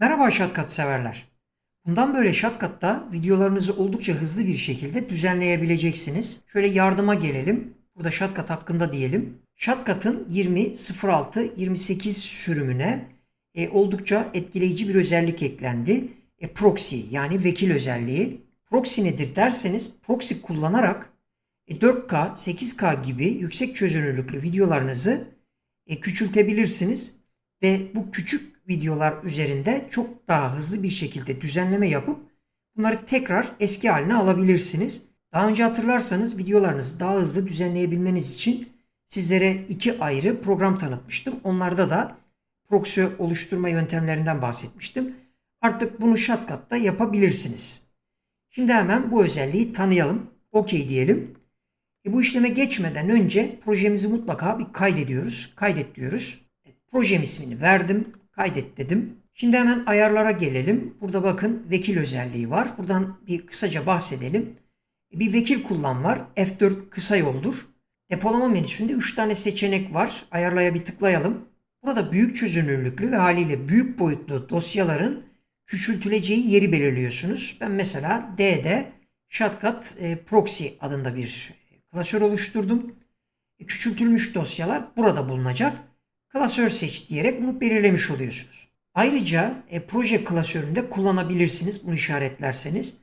Merhaba Shotcut severler. Bundan böyle Shotcut'ta videolarınızı oldukça hızlı bir şekilde düzenleyebileceksiniz. Şöyle yardıma gelelim. Burada Shotcut hakkında diyelim. Shotcut'ın 20.06.28 sürümüne e, oldukça etkileyici bir özellik eklendi. E, proxy yani vekil özelliği. Proxy nedir derseniz proxy kullanarak e, 4K, 8K gibi yüksek çözünürlüklü videolarınızı e, küçültebilirsiniz ve bu küçük videolar üzerinde çok daha hızlı bir şekilde düzenleme yapıp bunları tekrar eski haline alabilirsiniz. Daha önce hatırlarsanız videolarınızı daha hızlı düzenleyebilmeniz için sizlere iki ayrı program tanıtmıştım. Onlarda da proxy oluşturma yöntemlerinden bahsetmiştim. Artık bunu Shotcut'ta yapabilirsiniz. Şimdi hemen bu özelliği tanıyalım. OK diyelim. E bu işleme geçmeden önce projemizi mutlaka bir kaydediyoruz. Kaydet diyoruz. Projem ismini verdim. Kaydet dedim. Şimdi hemen ayarlara gelelim. Burada bakın vekil özelliği var. Buradan bir kısaca bahsedelim. Bir vekil kullan var. F4 kısa yoldur. Depolama menüsünde 3 tane seçenek var. Ayarlaya bir tıklayalım. Burada büyük çözünürlüklü ve haliyle büyük boyutlu dosyaların küçültüleceği yeri belirliyorsunuz. Ben mesela D'de Shotcut e, Proxy adında bir klasör oluşturdum. E, küçültülmüş dosyalar burada bulunacak. Klasör seç diyerek bunu belirlemiş oluyorsunuz. Ayrıca e, proje klasöründe kullanabilirsiniz bunu işaretlerseniz.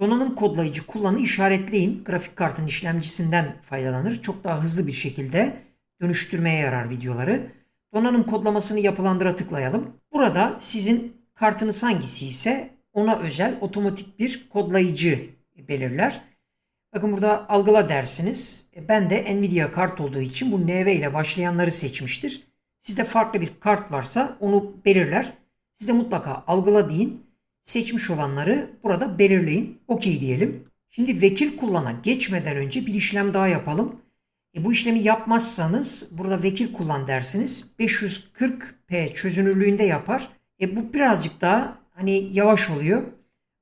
Donanım kodlayıcı kullanı işaretleyin. Grafik kartın işlemcisinden faydalanır. Çok daha hızlı bir şekilde dönüştürmeye yarar videoları. Donanım kodlamasını yapılandıra tıklayalım. Burada sizin kartınız hangisi ise ona özel otomatik bir kodlayıcı belirler. Bakın burada algıla dersiniz. E, Ben de Nvidia kart olduğu için bu NV ile başlayanları seçmiştir. Sizde farklı bir kart varsa onu belirler. Siz de mutlaka algıla deyin. Seçmiş olanları burada belirleyin. OK diyelim. Şimdi vekil kullana geçmeden önce bir işlem daha yapalım. E, bu işlemi yapmazsanız burada vekil kullan dersiniz. 540p çözünürlüğünde yapar. E, bu birazcık daha hani yavaş oluyor.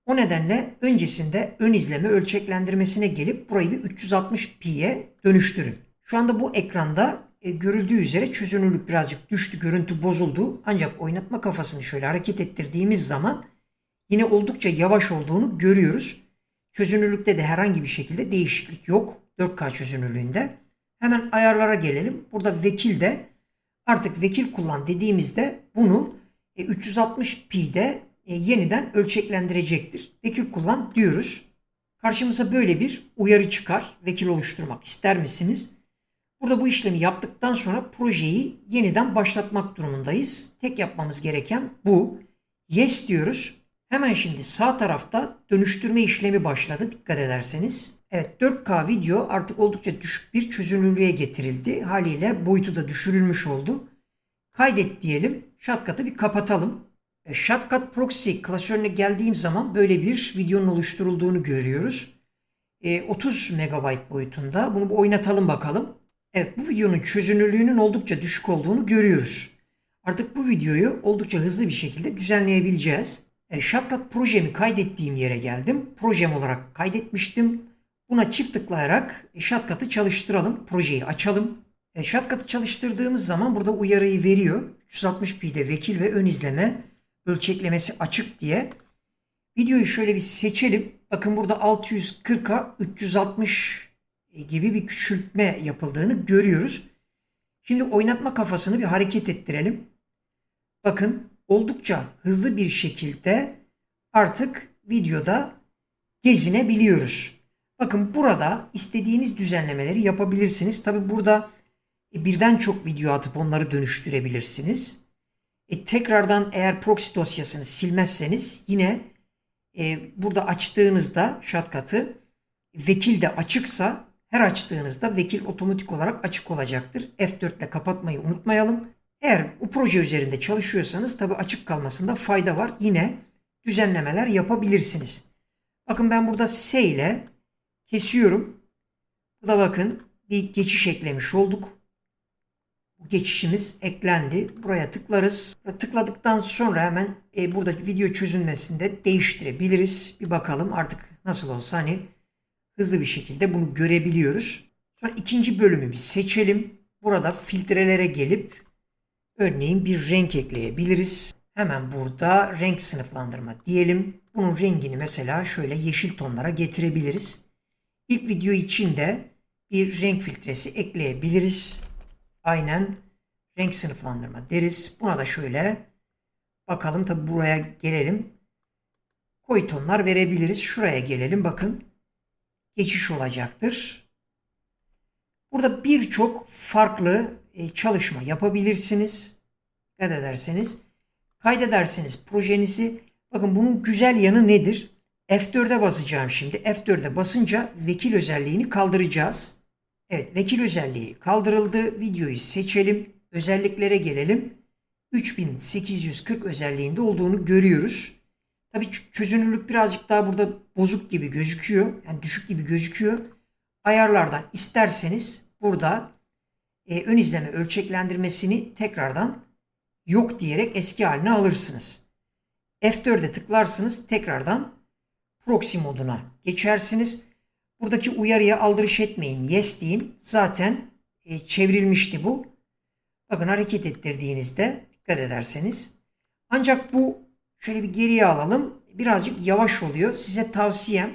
O nedenle öncesinde ön izleme ölçeklendirmesine gelip burayı bir 360p'ye dönüştürün. Şu anda bu ekranda e, görüldüğü üzere çözünürlük birazcık düştü, görüntü bozuldu. Ancak oynatma kafasını şöyle hareket ettirdiğimiz zaman yine oldukça yavaş olduğunu görüyoruz. Çözünürlükte de herhangi bir şekilde değişiklik yok. 4K çözünürlüğünde. Hemen ayarlara gelelim. Burada vekil de artık vekil kullan dediğimizde bunu e, 360p'de e, yeniden ölçeklendirecektir. Vekil kullan diyoruz. Karşımıza böyle bir uyarı çıkar. Vekil oluşturmak ister misiniz? Burada bu işlemi yaptıktan sonra projeyi yeniden başlatmak durumundayız. Tek yapmamız gereken bu. Yes diyoruz. Hemen şimdi sağ tarafta dönüştürme işlemi başladı dikkat ederseniz. Evet 4K video artık oldukça düşük bir çözünürlüğe getirildi. Haliyle boyutu da düşürülmüş oldu. Kaydet diyelim. Shotcut'ı bir kapatalım. E, Shotcut Proxy klasörüne geldiğim zaman böyle bir videonun oluşturulduğunu görüyoruz. E, 30 MB boyutunda. Bunu oynatalım bakalım. Evet bu videonun çözünürlüğünün oldukça düşük olduğunu görüyoruz. Artık bu videoyu oldukça hızlı bir şekilde düzenleyebileceğiz. E, Shotcut projemi kaydettiğim yere geldim. Projem olarak kaydetmiştim. Buna çift tıklayarak Shotcut'ı çalıştıralım. Projeyi açalım. E, Shotcut'ı çalıştırdığımız zaman burada uyarıyı veriyor. 360p'de vekil ve ön izleme ölçeklemesi açık diye. Videoyu şöyle bir seçelim. Bakın burada 640'a 360 gibi bir küçültme yapıldığını görüyoruz. Şimdi oynatma kafasını bir hareket ettirelim. Bakın oldukça hızlı bir şekilde artık videoda gezinebiliyoruz. Bakın burada istediğiniz düzenlemeleri yapabilirsiniz. Tabi burada e, birden çok video atıp onları dönüştürebilirsiniz. E, tekrardan eğer proxy dosyasını silmezseniz yine e, burada açtığınızda shortcut'ı vekil de açıksa her açtığınızda vekil otomatik olarak açık olacaktır. F4 ile kapatmayı unutmayalım. Eğer bu proje üzerinde çalışıyorsanız tabi açık kalmasında fayda var. Yine düzenlemeler yapabilirsiniz. Bakın ben burada S ile kesiyorum. Bu da bakın bir geçiş eklemiş olduk. Bu geçişimiz eklendi. Buraya tıklarız. Tıkladıktan sonra hemen e, burada video çözünmesinde değiştirebiliriz. Bir bakalım artık nasıl olsa hani hızlı bir şekilde bunu görebiliyoruz. Sonra ikinci bölümü bir seçelim. Burada filtrelere gelip örneğin bir renk ekleyebiliriz. Hemen burada renk sınıflandırma diyelim. Bunun rengini mesela şöyle yeşil tonlara getirebiliriz. İlk video için de bir renk filtresi ekleyebiliriz. Aynen renk sınıflandırma deriz. Buna da şöyle bakalım tabi buraya gelelim. Koyu tonlar verebiliriz. Şuraya gelelim bakın. Geçiş olacaktır. Burada birçok farklı e, çalışma yapabilirsiniz. Dikkat ederseniz. Kaydedersiniz projenizi. Bakın bunun güzel yanı nedir? F4'e basacağım şimdi. F4'e basınca vekil özelliğini kaldıracağız. Evet vekil özelliği kaldırıldı. Videoyu seçelim. Özelliklere gelelim. 3840 özelliğinde olduğunu görüyoruz. Tabii çözünürlük birazcık daha burada bozuk gibi gözüküyor. Yani düşük gibi gözüküyor. Ayarlardan isterseniz burada e, ön izleme ölçeklendirmesini tekrardan yok diyerek eski haline alırsınız. F4'e tıklarsınız tekrardan proxy moduna geçersiniz. Buradaki uyarıya aldırış etmeyin. Yes deyin. Zaten e, çevrilmişti bu. Bakın hareket ettirdiğinizde dikkat ederseniz. Ancak bu şöyle bir geriye alalım. Birazcık yavaş oluyor. Size tavsiyem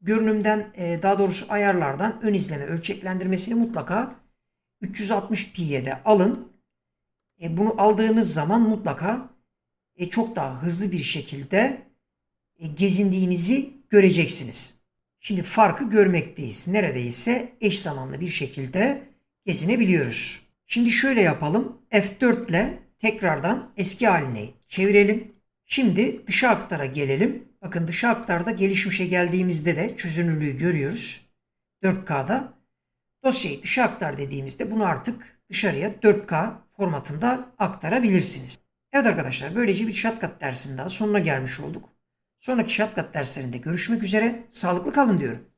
görünümden e, daha doğrusu ayarlardan ön izleme ölçeklendirmesini mutlaka 360p'ye de alın. E, bunu aldığınız zaman mutlaka e, çok daha hızlı bir şekilde gezindiğinizi göreceksiniz. Şimdi farkı görmekteyiz. Neredeyse eş zamanlı bir şekilde gezinebiliyoruz. Şimdi şöyle yapalım. F4 ile tekrardan eski haline çevirelim. Şimdi dışa aktara gelelim. Bakın dışa aktarda gelişmişe geldiğimizde de çözünürlüğü görüyoruz. 4K'da. Dosyayı dışa aktar dediğimizde bunu artık dışarıya 4K formatında aktarabilirsiniz. Evet arkadaşlar böylece bir Shotcut dersinin daha sonuna gelmiş olduk. Sonraki Shotcut derslerinde görüşmek üzere. Sağlıklı kalın diyorum.